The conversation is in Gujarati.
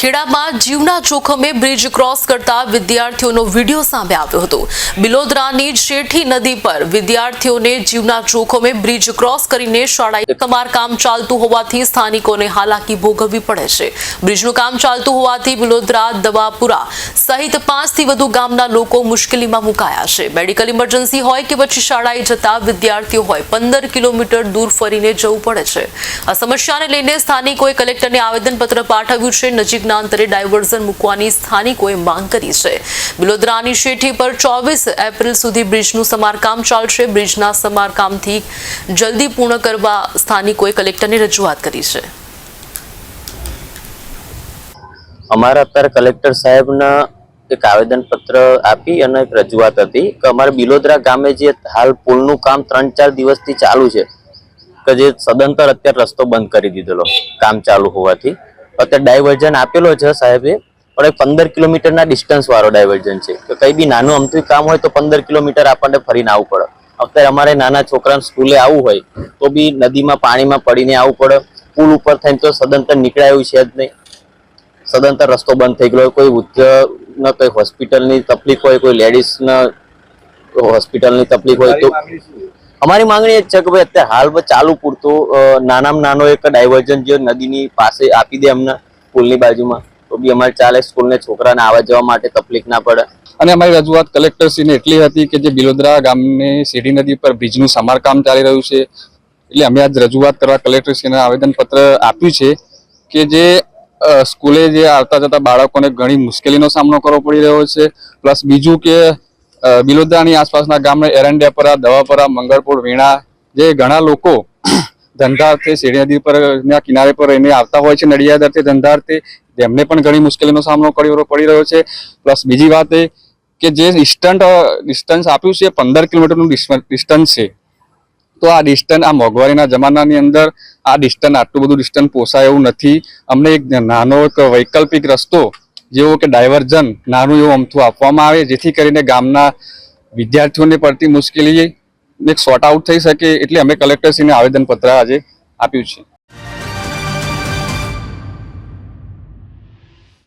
ખેડામાં જીવના જોખમે બ્રિજ ક્રોસ કરતા વિદ્યાર્થીઓનો વીડિયો સામે આવ્યો હતો. બિલોદરાની શેઠી નદી પર વિદ્યાર્થીઓને જીવના જોખમે બ્રિજ ક્રોસ કરીને શાળાએ સમારકામ ચાલતું હોવાથી સ્થાનિકોને હાલાકી ભોગવવી પડે છે. બ્રિજનું કામ ચાલતું હોવાથી બિલોદરા, દવાપુરા સહિત પાંચથી વધુ ગામના લોકો મુશ્કેલીમાં મુકાયા છે. મેડિકલ ઇમરજન્સી હોય કે પછી શાળાએ જતા વિદ્યાર્થીઓ હોય, પંદર કિલોમીટર દૂર ફરીને જવું પડે છે. આ સમસ્યાને લઈને સ્થાનિકોએ કલેક્ટરને આવેદનપત્ર પાઠવ્યું છે. નજીકના અંતરે ડાયવર્ઝન મૂકવાની સ્થાનિકોએ માંગ કરી છે. બિલોદરાની શેઠી પર ચોવીસ એપ્રિલ સુધી બ્રિજનું સમારકામ ચાલશે. બ્રિજના સમારકામથી જલ્દી પૂર્ણ કરવા સ્થાનિકોએ કલેક્ટરને રજૂઆત કરી છે. અમારા અત્યારે કલેક્ટર સાહેબના એક આવેદન પત્ર આપી અને એક રજૂઆત હતી કે અમારે બિલોદરા ગામે જે હાલ પુલનું કામ ત્રણ ચાર દિવસથી ચાલુ છે, કે જે સદંતર અત્યારે રસ્તો બંધ કરી દીધેલો, કામ ચાલુ હોવાથી. અત્યારે ડાયવર્ઝન આપેલો છે સાહેબે પણ એ પંદર કિલોમીટરના ડિસ્ટન્સ વાળો ડાયવર્ઝન છે. કે કઈ બી નાનું અમથું કામ હોય તો પંદર કિલોમીટર આપણને ફરીને આવવું પડે. અત્યારે અમારે નાના છોકરાને સ્કૂલે આવવું હોય, તો બી નદીમાં પાણીમાં પડીને આવવું પડે. પુલ ઉપર થઈને તો સદંતર નીકળાય એવું છે જ નહીં. સદંતર રસ્તો બંધ થઈ ગયો. કોઈ વૃદ્ધને કોઈ હોસ્પિટલની તકલીફ હોય, કોઈ લેડીઝના હોસ્પિટલની તકલીફ હોય તો અમારી માંગણી એ છે કે ભાઈ અત્યારે હાલ ચાલુ પૂરતું નાનામાં નાનો એક ડાયવર્ઝન જે નદીની પાસે આપી દે અમને પુલની બાજુમાં, તો બી અમારે ચાલે સ્કૂલને છોકરાને આવવા જવા માટે તકલીફ ના પડે. અને અમારી રજૂઆત કલેક્ટરશ્રીને એટલી હતી કે જે બિલોદરા ગામની સીડી નદી પર બ્રિજનું સમારકામ ચાલી રહ્યું છે, એટલે અમે આજ રજૂઆત કરવા કલેક્ટરશ્રીને આવેદનપત્ર આપ્યું છે કે જે સ્કૂલે જે આવતા જતા બાળકોને ઘણી મુશ્કેલીનો સામનો કરવો પડી રહ્યો છે, પ્લસ બીજું કે અ, બિલોદરાની આસપાસના ગામને એરંડિયાપરા દવાપરા મંગળપુર વીણા જે ઘણા લોકો ધંધાર્થે શેરી નદી પર ના કિનારે પર રહીને આવતા હોય છે નડિયાદ અર્થે ધંધાર્થે તેમને પણ ઘણી મુશ્કેલીનો સામનો કર્યો પડી રહ્યો છે. પ્લસ બીજી વાત એ કે જે ડિસ્ટન્ટ ડિસ્ટન્સ આપ્યું છે એ પંદર કિલોમીટરનું ડિસ્ટન્સ છે. તો આ ડિસ્ટન્સ આ મોંઘવારીના જમાનાની અંદર આ ડિસ્ટન્સ આટલું બધું ડિસ્ટન્સ પોસાય એવું નથી. અમને એક નાનો એક વૈકલ્પિક રસ્તો જેવો કે ડાયવર્ઝન નાનું એવું અમથું આપવામાં આવે, જેથી કરીને ગામના વિદ્યાર્થીઓને પડતી મુશ્કેલી એક સોર્ટ આઉટ થઈ શકે, એટલે અમે કલેક્ટરશ્રીને આવેદનપત્ર આજે આપ્યું છે.